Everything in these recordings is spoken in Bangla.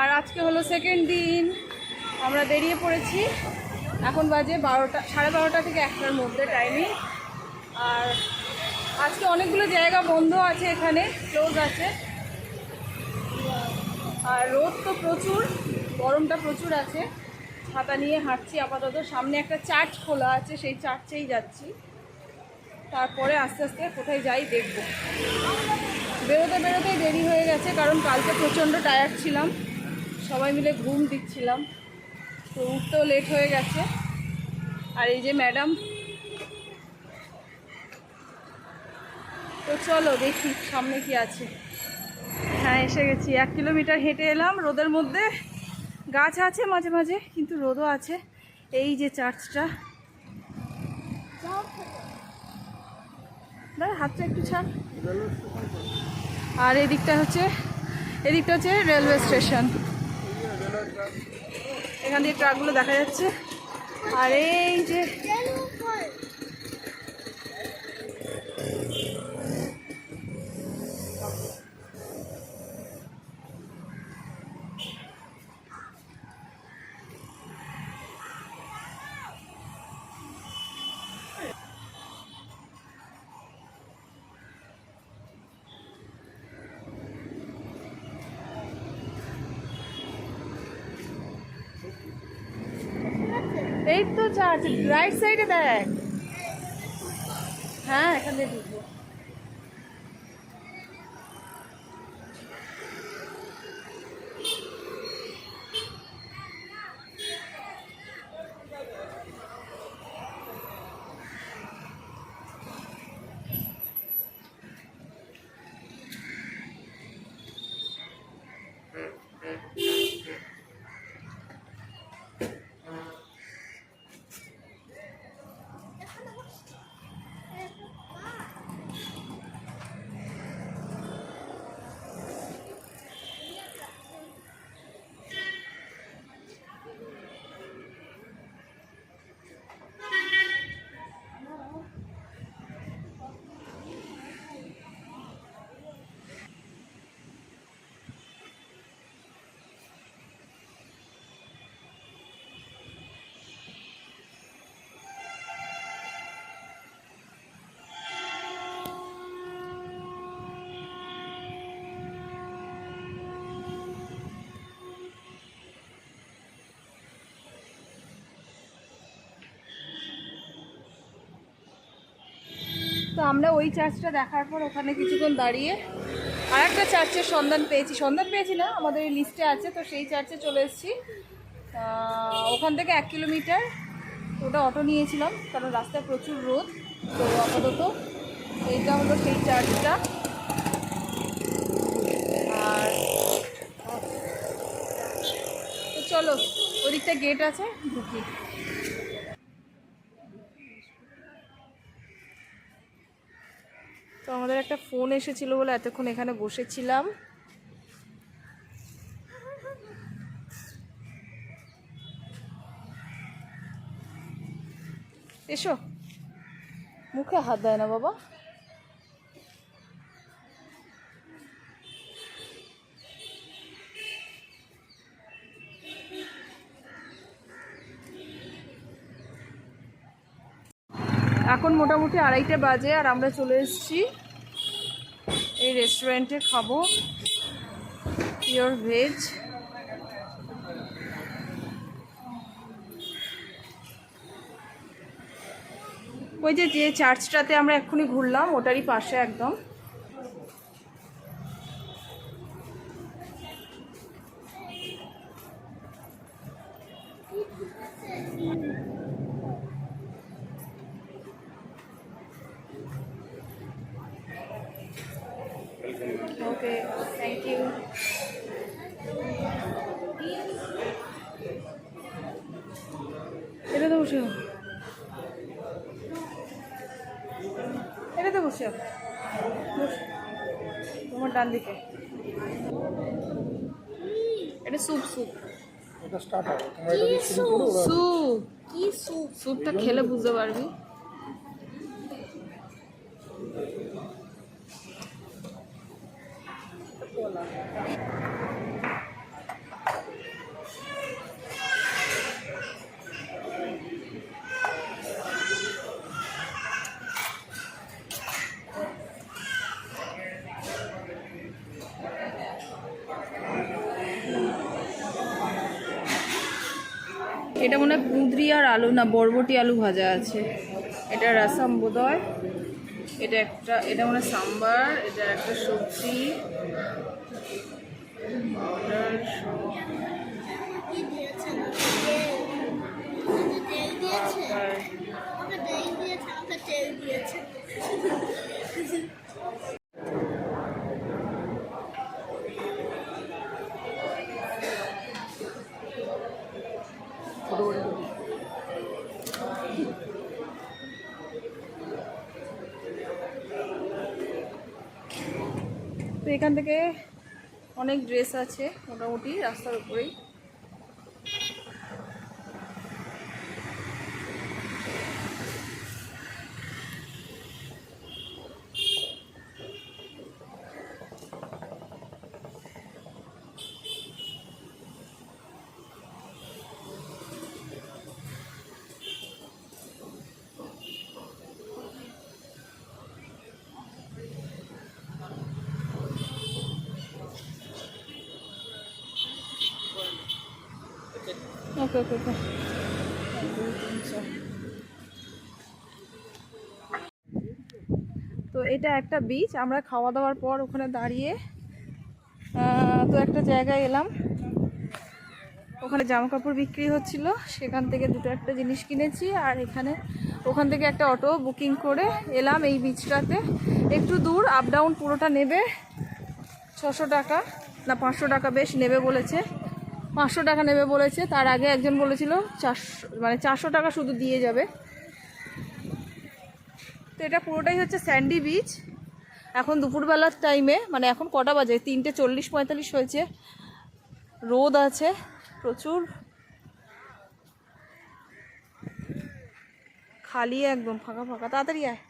আর আজকে হলো সেকেন্ড দিন। আমরা বেরিয়ে পড়েছি। এখন বাজে বারোটা, সাড়ে বারোটা থেকে একটার মধ্যে টাইমিং আর আজকে অনেকগুলো জায়গা বন্ধ আছে এখানে ক্লোজ আছে। আর রোদ তো প্রচুর, গরমটা প্রচুর আছে। ছাতা নিয়ে হাঁটছি আপাতত। সামনে একটা চার্চ খোলা আছে, সেই চার্চেই যাচ্ছি। তারপরে আস্তে আস্তে কোথায় যাই দেখব। বেরোতে বেরোতেই দেরি হয়ে গেছে, কারণ কালকে প্রচণ্ড টায়ার্ড ছিলাম। সবাই মিলে ঘুম দিচ্ছিলাম। তো উঠতেও লেট হয়ে গেছে। আর এই যে ম্যাডাম তো চলো দেখি সামনে কি আছে। হ্যাঁ এসে গেছি। এক কিলোমিটার হেঁটে এলাম, রোদের মধ্যে গাছ আছে মাঝে মাঝে, কিন্তু রোদও আছে। এই যে চার্চটা। দাঁড়া, হাতটা একটু ছাড়। আর এদিকটা হচ্ছে এদিকটা হচ্ছে রেলওয়ে স্টেশন এখান দিয়ে ট্রাকগুলো দেখা যাচ্ছে। আর এই যে তো চার্চ রাইট সাইডে দেখ। হ্যাঁ এখান দিয়ে আমরা ওই চার্চটা দেখার পর ওখানে কিছুক্ষণ দাঁড়িয়ে আর একটা চার্চের সন্ধান পেয়েছি। সন্ধান পেয়েছি না, আমাদের লিস্টে আছে, তো সেই চার্চে চলে এসেছি। ওখান থেকে এক কিলোমিটার ওটা অটো নিয়েছিলাম, কারণ রাস্তায় প্রচুর রোদ, তো আপাতত এইটা হলো সেই চার্চটা। আর, তো চলো, ওদিকটা গেট আছে, ঢুকি। তো আমাদের একটা ফোন এসেছিল বলে এতক্ষণ এখানে বসেছিলাম। এসো। মুখে হাত দেয় না বাবা। এখন মোটামুটি আড়াইটে বাজে আর আমরা চলে এসেছি এই রেস্টুরেন্টে খাব পিওর ভেজ ওই যে যে চার্চটাতে আমরা এক্ষুনি ঘুরলাম, ওটারই পাশে একদম ওকে থ্যাংক ইউ এটাতে বসে এটাতে বসে বস। তোমার ডান দিকে। এটা স্যুপ স্যুপ এটা স্টার্ট হবে। তোমরা এটা দিয়ে শুরু স্যুপ কি স্যুপ স্যুপটা খেলে বুঝতে পারবি এটা মনে হয় কুঁদরি আর আলু না, বরবটি আলু ভাজা আছে। এটা রাসাম বোধয় এটা একটা, এটা মানে সাম্বার, এটা একটা সবজি। তো এখান থেকে অনেক ড্রেস আছে মোটামুটি রাস্তার উপরেই। তো এটা একটা বিচ আমরা খাওয়া দাওয়ার পর ওখানে দাঁড়িয়ে তো একটা জায়গায় এলাম। ওখানে জামা কাপড় বিক্রি হচ্ছিল, সেখান থেকে দুটো একটা জিনিস কিনেছি, আর এখানে ওখান থেকে একটা অটো বুকিং করে এলাম এই বিচটাতে একটু দূর আপ ডাউন পুরোটা নেবে, ছশো টাকা না পাঁচশো টাকা বেশ নেবে বলেছে। পাঁচশো টাকা নেবে বলেছে। তার আগে একজন বলেছিল, চারশো মানে চারশো টাকা শুধু দিয়ে যাবে। তো এটা পুরোটাই হচ্ছে স্যান্ডি বিচ এখন দুপুরবেলার টাইমে মানে এখন কটা বাজে? তিনটে চল্লিশ পঁয়তাল্লিশ হয়েছে। রোদ আছে প্রচুর। খালি একদম, ফাঁকা ফাঁকা। তাড়াতাড়ি আয়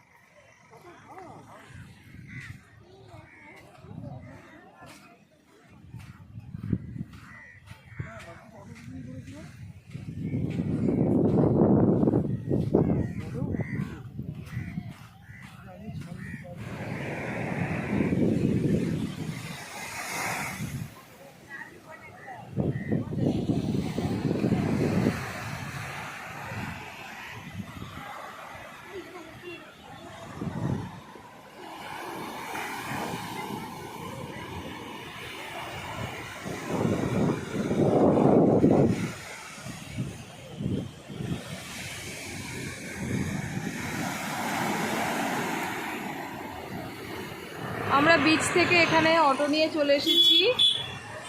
আমরা বিচ থেকে এখানে অটো নিয়ে চলে এসেছি।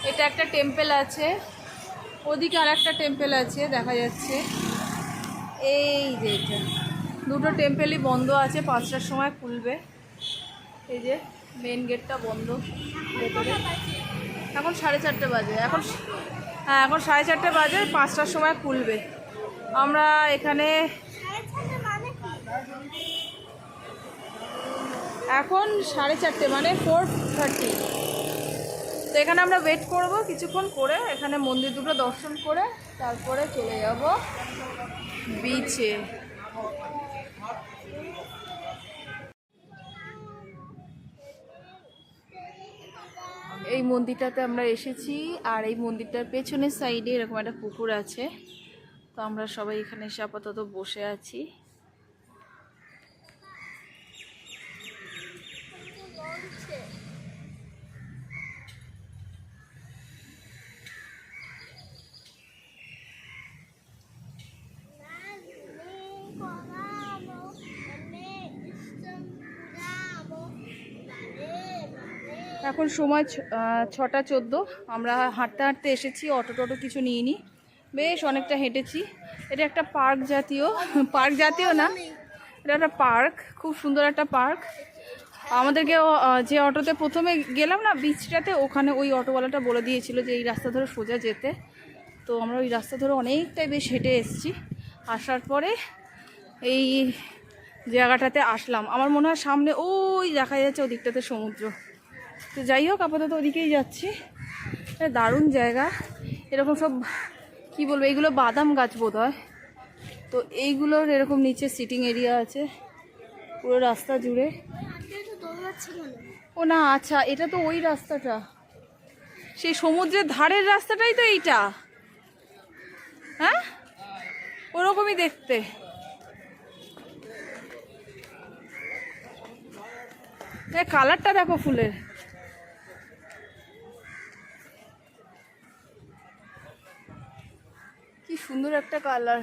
এটা একটা টেম্পল আছে। ওদিকে আর একটা টেম্পল আছে, দেখা যাচ্ছে। এই যে এটা। দুটো টেম্পেলই বন্ধ আছে, পাঁচটার সময় খুলবে। এই যে মেন গেটটা বন্ধ। এখন সাড়ে চারটে বাজে। এখন হ্যাঁ এখন সাড়ে চারটে বাজে, পাঁচটার সময় খুলবে। আমরা এখানে এখন সাড়ে চারটে মানে ফোর থার্টি তো এখানে আমরা ওয়েট করব কিছুক্ষণ করে, এখানে মন্দির দুটো দর্শন করে, তারপরে চলে যাব বিচে এই মন্দিরটাতে আমরা এসেছি, আর এই মন্দিরটার পেছনের সাইডে এরকম একটা পুকুর আছে। তো আমরা সবাই এখানে এসে আপাতত বসে আছি। এখন সময় ছটা চোদ্দ। আমরা হাঁটতে হাঁটতে এসেছি, অটো টটো কিছু নিইনি। বেশ, অনেকটা হেঁটেছি। এটা একটা পার্ক জাতীয় পার্ক জাতীয় না, এটা একটা পার্ক, খুব সুন্দর একটা পার্ক। আমাদেরকে যে অটোতে প্রথমে গেলাম না বিচটাতে ওখানে ওই অটোওয়ালাটা বলে দিয়েছিল যে এই রাস্তা ধরে সোজা যেতে। তো আমরা ওই রাস্তা ধরে অনেকটাই বেশ হেঁটে এসেছি। আসার পরে এই জায়গাটাতে আসলাম। আমার মনে হয় সামনে ওই দেখা যাচ্ছে ওদিকটাতে সমুদ্র। তো যাই হোক, আপাতত ওদিকেই যাচ্ছি। দারুণ জায়গা। এরকম সব, কি বলব এইগুলো বাদাম গাছ বোধ হয় তো এইগুলোর এরকম নিচে সিটিং এরিয়া আছে, পুরো রাস্তা জুড়ে। ও না আচ্ছা এটা তো ওই রাস্তাটা। সেই সমুদ্রের ধারের রাস্তাটাই তো এইটা। হ্যাঁ? ওরকমই দেখতে। কালারটা দেখো ফুলের। সুন্দর একটা কালার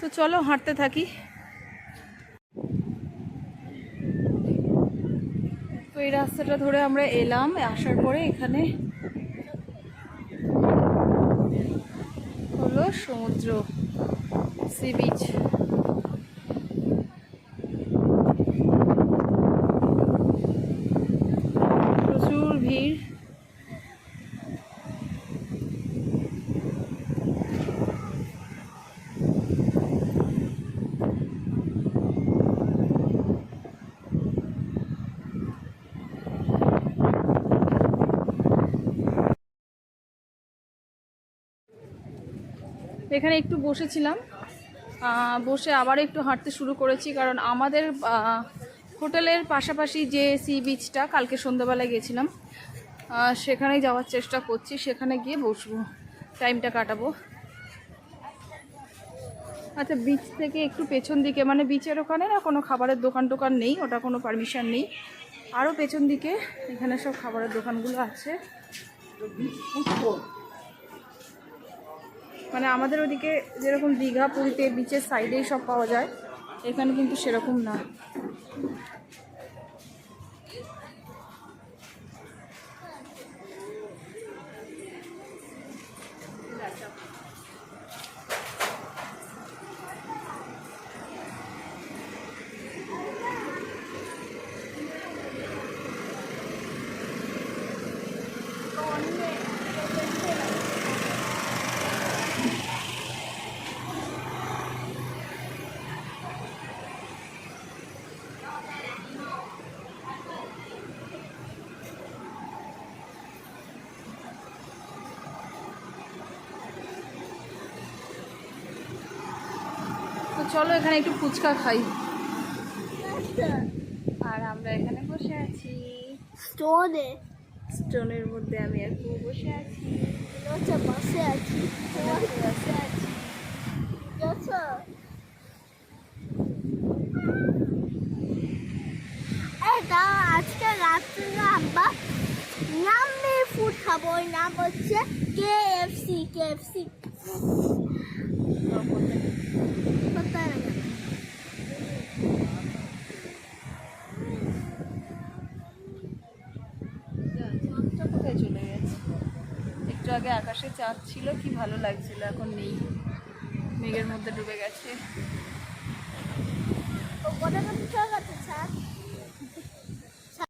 তো চলো হাঁটতে থাকি। তো এই রাস্তাটা ধরে আমরা এলাম, আসার পরে এখানে হলো সমুদ্র সি বিচ প্রচুর ভিড় এখানে একটু বসেছিলাম। বসে আবার একটু হাঁটতে শুরু করেছি কারণ আমাদের হোটেলের পাশাপাশি যে সি বিচটা কালকে সন্ধ্যাবেলায় গেছিলাম সেখানে যাওয়ার চেষ্টা করছি। সেখানে গিয়ে বসবো। টাইমটা কাটাবো। আচ্ছা বিচ থেকে একটু পেছন দিকে মানে বিচের ওখানে না কোনো খাবারের দোকান টোকান নেই, ওটা কোনো পারমিশন নেই। আরও পেছন দিকে এখানে সব খাবারের দোকানগুলো আছে। মানে আমাদের ওদিকে যেরকম দীঘা, পুরীতে বিচের সাইডেই সব পাওয়া যায়। এখানে কিন্তু সেরকম না। চলো এখানে একটু ফুচকা খাই। আর আমরা এখানে বসে আছি। স্টোনে স্টোনের মধ্যে আমি আর কেউ বসে আছি। হচ্ছে বসে আছি। বসে আছি। আজকে রাত্রে আমরা নামে ফুড খাব। ওই নাম হচ্ছে K F C K F C. আগে আকাশে চাঁদ ছিল কি ভালো লাগছিল এখন নেই। মেঘের মধ্যে ডুবে গেছে।